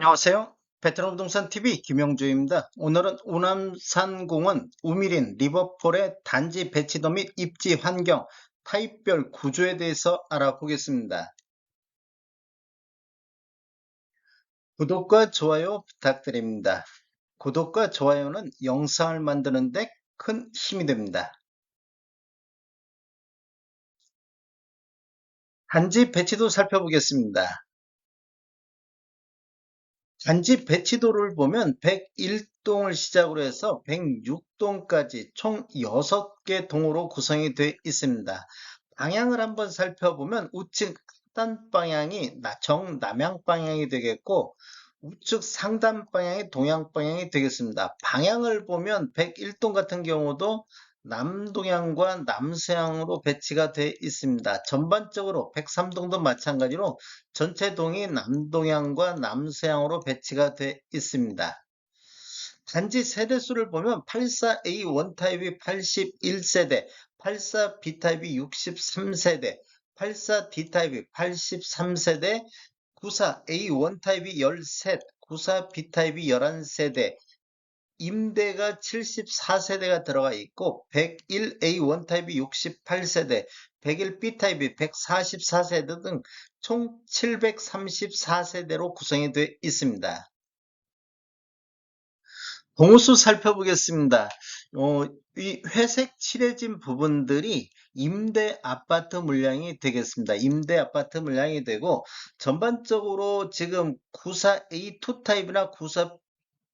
안녕하세요. 베트남 부동산 TV 김영주입니다. 오늘은 우남산공원 우미린 리버폴의 단지 배치도 및 입지 환경, 타입별 구조에 대해서 알아보겠습니다. 구독과 좋아요 부탁드립니다. 구독과 좋아요는 영상을 만드는데 큰 힘이 됩니다. 단지 배치도 살펴보겠습니다. 단지 배치도를 보면 101동을 시작으로 해서 106동까지 총 6개 동으로 구성이 되어 있습니다. 방향을 한번 살펴보면 우측 하단 방향이 정남향 방향이 되겠고 우측 상단 방향이 동양 방향이 되겠습니다. 방향을 보면 101동 같은 경우도 남동향과 남서향으로 배치가 되어 있습니다. 전반적으로 103동도 마찬가지로 전체 동이 남동향과 남서향으로 배치가 되어 있습니다. 단지 세대수를 보면 84A 원타입이 81세대, 84B타입이 63세대, 84D타입이 83세대, 94A 원타입이 13, 94B타입이 11세대, 임대가 74세대가 들어가 있고 101A 원타입이 68세대, 101B 타입이 144세대 등 총 734세대로 구성이 되어 있습니다. 동수 살펴보겠습니다. 어, 이 회색 칠해진 부분들이 임대 아파트 물량이 되겠습니다. 임대 아파트 물량이 되고 전반적으로 지금 94A2 타입이나 94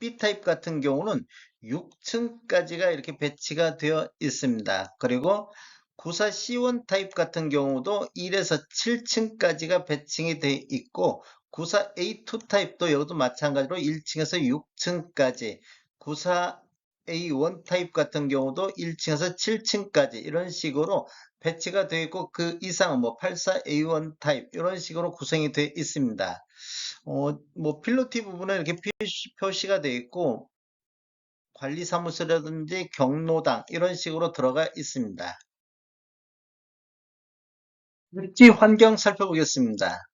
B타입 같은 경우는 6층까지가 이렇게 배치가 되어 있습니다. 그리고 94 C1 타입 같은 경우도 1에서 7층까지가 배치이 되어 있고 94 A2 타입도 여기도 마찬가지로 1층에서 6층까지 94 A1 타입 같은 경우도 1층에서 7층까지 이런 식으로 배치가 되어 있고 그 이상은 뭐 84 A1 타입 이런 식으로 구성이 되어 있습니다. 어, 뭐 필로티 부분은 이렇게 표시, 가 되어 있고 관리사무소라든지 경로당 이런 식으로 들어가 있습니다. 일지 환경 살펴보겠습니다.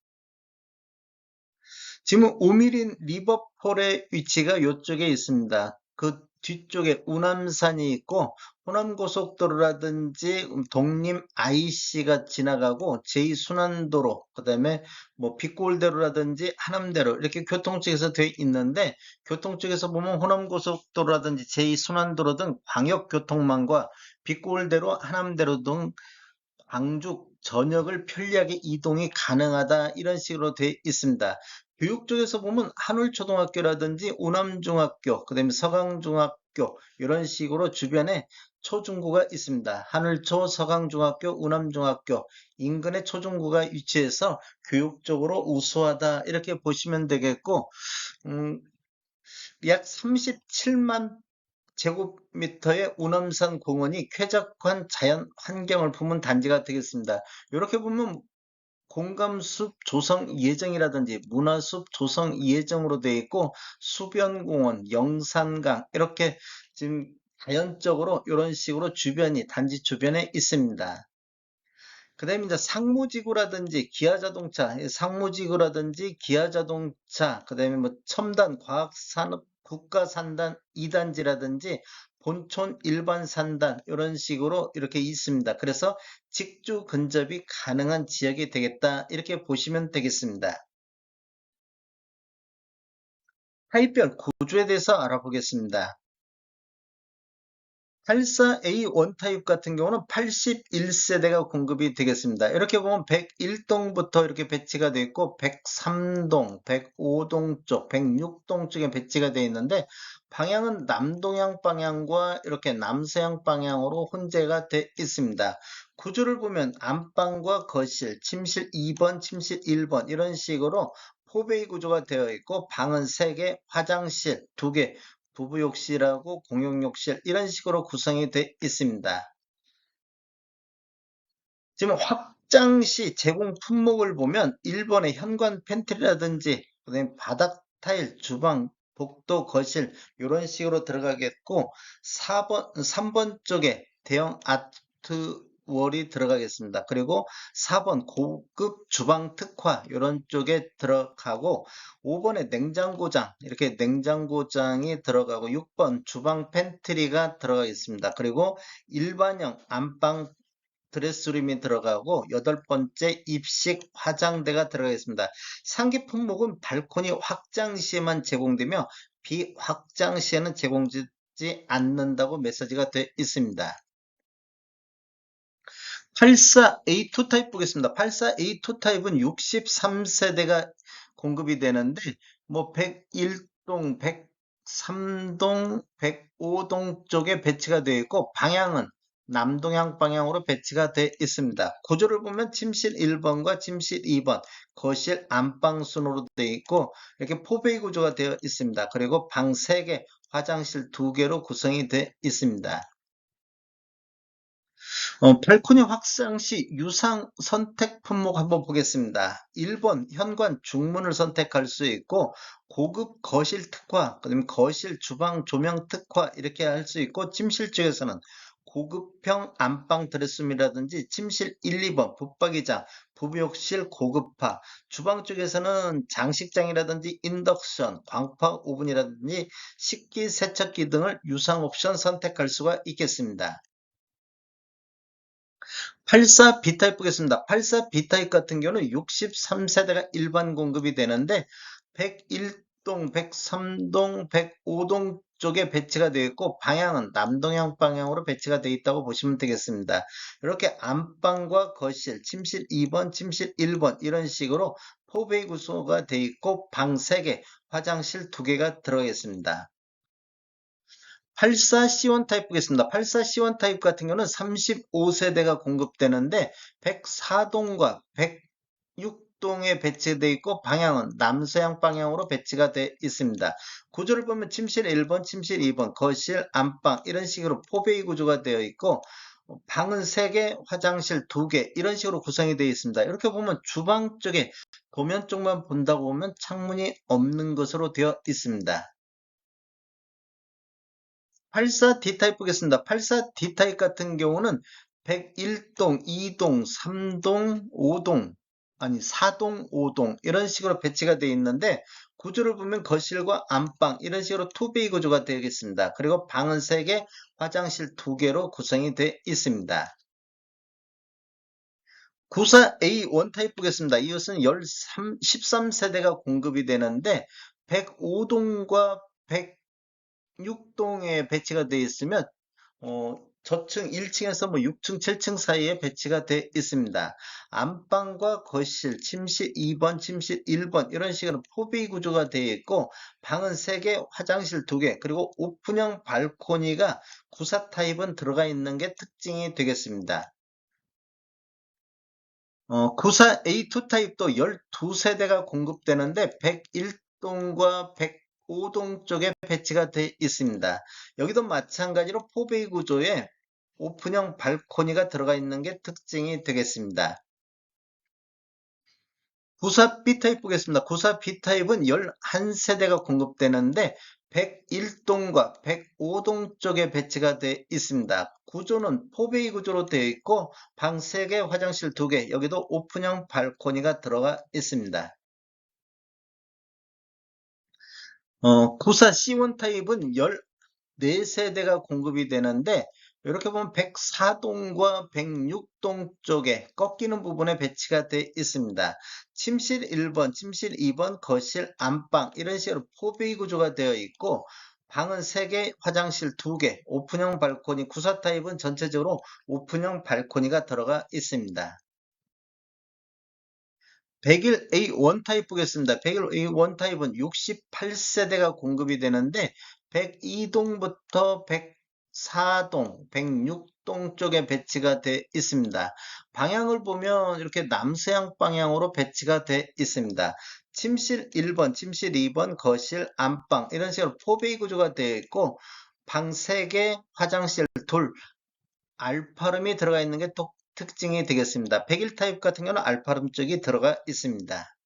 지금 우미린 리버폴의 위치가 이쪽에 있습니다. 그 뒤쪽에 우남산이 있고 호남고속도로라든지 독림 IC가 지나가고 제2순환도로 그다음에 뭐 빛골대로라든지 하남대로 이렇게 교통 쪽에서 되어 있는데 교통 쪽에서 보면 호남고속도로라든지 제2순환도로 등 광역교통망과 빛골대로 하남대로 등 광주 전역을 편리하게 이동이 가능하다 이런 식으로 되어 있습니다. 교육 쪽에서 보면 한울초등학교라든지 우남중학교, 그 다음에 서강중학교 이런 식으로 주변에 초중고가 있습니다. 한울초, 서강중학교, 우남중학교 인근의 초중고가 위치해서 교육적으로 우수하다 이렇게 보시면 되겠고 음, 약 37만 제곱미터의 우남산 공원이 쾌적한 자연 환경을 품은 단지가 되겠습니다. 이렇게 보면 공감숲 조성 예정이라든지 문화숲 조성 예정으로 되어 있고 수변공원, 영산강 이렇게 지금 자연적으로 이런 식으로 주변이 단지 주변에 있습니다. 그 다음에 이제 상무지구라든지 기아자동차, 상무지구라든지 기아자동차, 그 다음에 뭐 첨단 과학산업 국가산단 2단지라든지 본촌 일반 산단 이런 식으로 이렇게 있습니다. 그래서 직주 근접이 가능한 지역이 되겠다 이렇게 보시면 되겠습니다. 타입별 구조에 대해서 알아보겠습니다. 84A 원타입 같은 경우는 81세대가 공급이 되겠습니다. 이렇게 보면 101동부터 이렇게 배치가 되어 있고 103동, 105동 쪽, 106동 쪽에 배치가 되어 있는데 방향은 남동향 방향과 이렇게 남서향 방향으로 혼재가 되어 있습니다. 구조를 보면 안방과 거실, 침실 2번, 침실 1번 이런 식으로 포베이 구조가 되어 있고 방은 3개, 화장실 2개, 부부욕실하고 공용욕실 이런 식으로 구성이 되어 있습니다. 지금 확장 시 제공 품목을 보면 1번의 현관 팬트리라든지 바닥 타일, 주방, 복도, 거실 이런 식으로 들어가겠고 4번, 3번 쪽에 대형 아트 월이 들어가겠습니다. 그리고 4번 고급 주방 특화 이런 쪽에 들어가고 5번에 냉장고장 이렇게 냉장고장이 들어가고 6번 주방 팬트리가 들어가겠습니다. 그리고 일반형 안방 드레스룸이 들어가고 여덟 번째 입식 화장대가 들어가겠습니다. 상기 품목은 발코니 확장 시에만 제공되며 비확장 시에는 제공되지 않는다고 메시지가 되어 있습니다. 84A2 타입 보겠습니다. 84A2 타입은 63세대가 공급이 되는데 뭐 101동, 103동, 105동 쪽에 배치가 되어 있고 방향은 남동향 방향으로 배치가 되어 있습니다. 구조를 보면 침실 1번과 침실 2번, 거실 안방 순으로 되어 있고 이렇게 포베이 구조가 되어 있습니다. 그리고 방 3개, 화장실 2개로 구성이 되어 있습니다. 어, 발코니 확장 시 유상 선택 품목 한번 보겠습니다. 1번 현관 중문을 선택할 수 있고 고급 거실 특화, 그다음에 거실 주방 조명 특화 이렇게 할 수 있고 침실 쪽에서는 고급형 안방 드레스룸이라든지 침실 1, 2번 붙박이장, 부부욕실 고급화, 주방 쪽에서는 장식장이라든지 인덕션, 광파 오븐이라든지 식기 세척기 등을 유상 옵션 선택할 수가 있겠습니다. 84 B타입 보겠습니다. 84 B타입 같은 경우는 63세대가 일반 공급이 되는데 101동, 103동, 105동 쪽에 배치가 되어 있고 방향은 남동향 방향으로 배치가 되어 있다고 보시면 되겠습니다. 이렇게 안방과 거실, 침실 2번, 침실 1번 이런 식으로 포베이 구조가 되어 있고 방 3개, 화장실 2개가 들어있습니다. 84C1 타입 보겠습니다. 84C1 타입 같은 경우는 35세대가 공급되는데 104동과 106동에 배치되어 있고 방향은 남서양 방향으로 배치가 되어 있습니다. 구조를 보면 침실 1번, 침실 2번, 거실, 안방 이런 식으로 포베이 구조가 되어 있고 방은 3개, 화장실 2개 이런 식으로 구성이 되어 있습니다. 이렇게 보면 주방 쪽에 도면 쪽만 본다고 보면 창문이 없는 것으로 되어 있습니다. 84D 타입 보겠습니다. 84D 타입 같은 경우는 101동, 2동, 3동, 5동, 아니 4동, 5동 이런 식으로 배치가 되어 있는데 구조를 보면 거실과 안방 이런 식으로 투베이 구조가 되겠습니다. 그리고 방은 3개, 화장실 2개로 구성이 되어 있습니다. 94A 원 타입 보겠습니다. 이것은 13, 13세대가 공급이 되는데 105동과 106동에 배치가 되어 있으면 어, 저층 1층에서 뭐 6층, 7층 사이에 배치가 되어 있습니다. 안방과 거실, 침실 2번, 침실 1번 이런 식으로 포비 구조가 되어 있고 방은 3개, 화장실 2개, 그리고 오픈형 발코니가 94 타입은 들어가 있는 게 특징이 되겠습니다. 어, 94 A2 타입도 12세대가 공급되는데 101동과 105동 쪽에 배치가 되어 있습니다. 여기도 마찬가지로 포베이 구조에 오픈형 발코니가 들어가 있는 게 특징이 되겠습니다. 94 B타입 보겠습니다. 94 B타입은 11세대가 공급되는데 101동과 105동 쪽에 배치가 되어 있습니다. 구조는 포베이 구조로 되어 있고 방 3개, 화장실 2개, 여기도 오픈형 발코니가 들어가 있습니다. 어, 94 C1 타입은 14세대가 공급이 되는데 이렇게 보면 104동과 106동 쪽에 꺾이는 부분에 배치가 되어 있습니다. 침실 1번, 침실 2번, 거실, 안방 이런 식으로 포베이 구조가 되어 있고 방은 3개, 화장실 2개, 오픈형 발코니, 구사 타입은 전체적으로 오픈형 발코니가 들어가 있습니다. 101A1 타입 보겠습니다. 101A1 타입은 68세대가 공급이 되는데 102동부터 104동, 106동 쪽에 배치가 되어 있습니다. 방향을 보면 이렇게 남서양 방향으로 배치가 되어 있습니다. 침실 1번, 침실 2번, 거실, 안방 이런 식으로 포베이 구조가 되어 있고 방 3개, 화장실 둘, 알파룸이 들어가 있는 게 또 특징이 되겠습니다. 101 타입 같은 경우는 알파룸 쪽이 들어가 있습니다.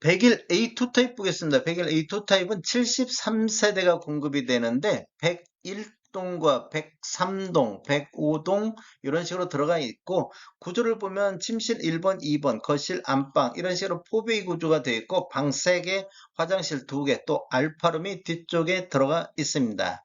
101 A2 타입 보겠습니다. 101 A2 타입은 73세대가 공급이 되는데 101 100동과 103동, 105동 이런 식으로 들어가 있고 구조를 보면 침실 1번, 2번, 거실, 안방 이런 식으로 포베이 구조가 되어 있고 방 3개, 화장실 2개, 또 알파룸이 뒤쪽에 들어가 있습니다.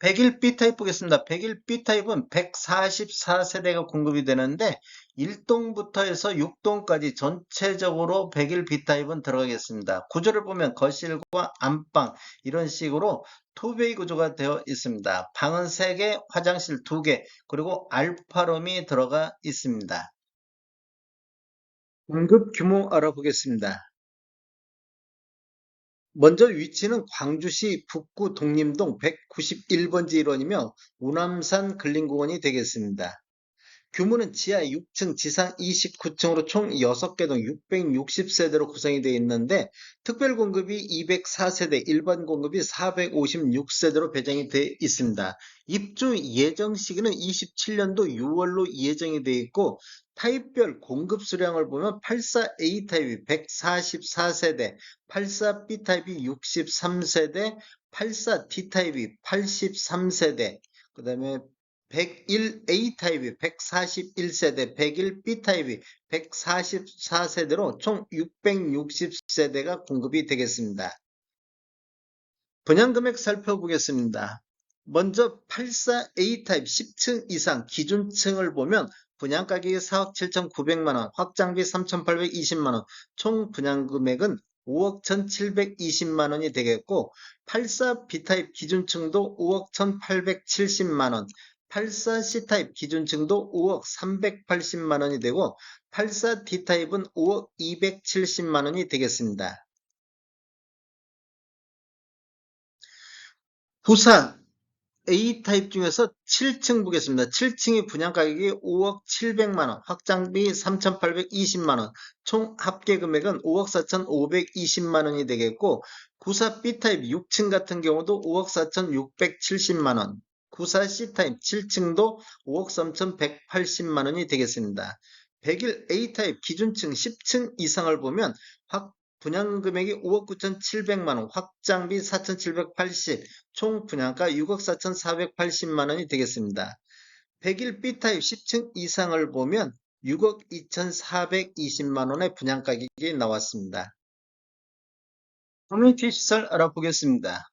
101 B타입 보겠습니다. 101 B타입은 144세대가 공급이 되는데 1동부터 해서 6동까지 전체적으로 101 B타입은 들어가겠습니다. 구조를 보면 거실과 안방 이런 식으로 투베이 구조가 되어 있습니다. 방은 3개, 화장실 2개, 그리고 알파룸이 들어가 있습니다. 공급 규모 알아보겠습니다. 먼저 위치는 광주시 북구 독림동 191번지 일원이며 우남산 근린공원이 되겠습니다. 규모는 지하 6층, 지상 29층으로 총 6개 동 660세대로 구성이 되어 있는데 특별 공급이 204세대, 일반 공급이 456세대로 배정이 되어 있습니다. 입주 예정 시기는 27년도 6월로 예정이 되어 있고 타입별 공급 수량을 보면 84A 타입이 144세대, 84B 타입이 63세대, 84D 타입이 83세대, 그 다음에 101A 타입이 141세대, 101B 타입이 144세대로 총 660세대가 공급이 되겠습니다. 분양금액 살펴보겠습니다. 먼저 84A 타입 10층 이상 기준층을 보면 분양가격이 4억 7,900만원, 확장비 3,820만원, 총 분양금액은 5억 1,720만원이 되겠고 84B 타입 기준층도 5억 1,870만원, 84C타입 기준층도 5억 380만 원이 되고 84D타입은 5억 270만 원이 되겠습니다. 부사 A타입 중에서 7층 보겠습니다. 7층의 분양가격이 5억 700만원, 확장비 3,820만원, 총 합계 금액은 5억 4,520만원이 되겠고 구사 B타입 6층 같은 경우도 5억 4,670만원, 구사 C타입 7층도 5억 3,180만 원이 되겠습니다. 101 A타입 기준층 10층 이상을 보면 확 분양 금액이 5억 9,700만 원, 확장비 4,780, 총 분양가 6억 4,480만 원이 되겠습니다. 101 B타입 10층 이상을 보면 6억 2,420만 원의 분양 가격이 나왔습니다. 커뮤니티 시설 알아보겠습니다.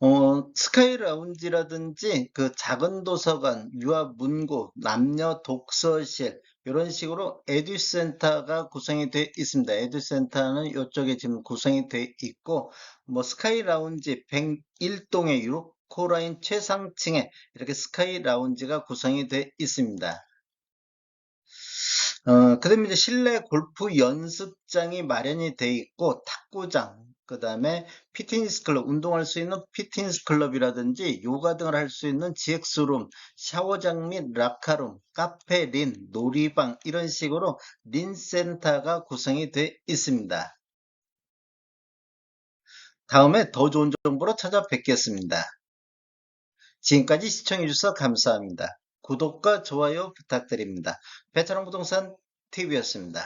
어, 스카이 라운지라든지 그 작은 도서관, 유아 문고, 남녀 독서실 이런 식으로 에듀센터가 구성이 되어 있습니다. 에듀센터는 이쪽에 지금 구성이 되어 있고 뭐 스카이 라운지 101동의 유로코라인 최상층에 이렇게 스카이 라운지가 구성이 되어 있습니다. 어, 그 다음에 이제 실내 골프 연습장이 마련이 되어 있고 탁구장, 그 다음에 피트니스 클럽, 운동할 수 있는 피트니스 클럽이라든지 요가 등을 할 수 있는 GX룸, 샤워장 및 라카룸, 카페, 린, 놀이방 이런 식으로 린 센터가 구성이 되어 있습니다. 다음에 더 좋은 정보로 찾아뵙겠습니다. 지금까지 시청해주셔서 감사합니다. 구독과 좋아요 부탁드립니다. 베테랑 부동산 TV였습니다.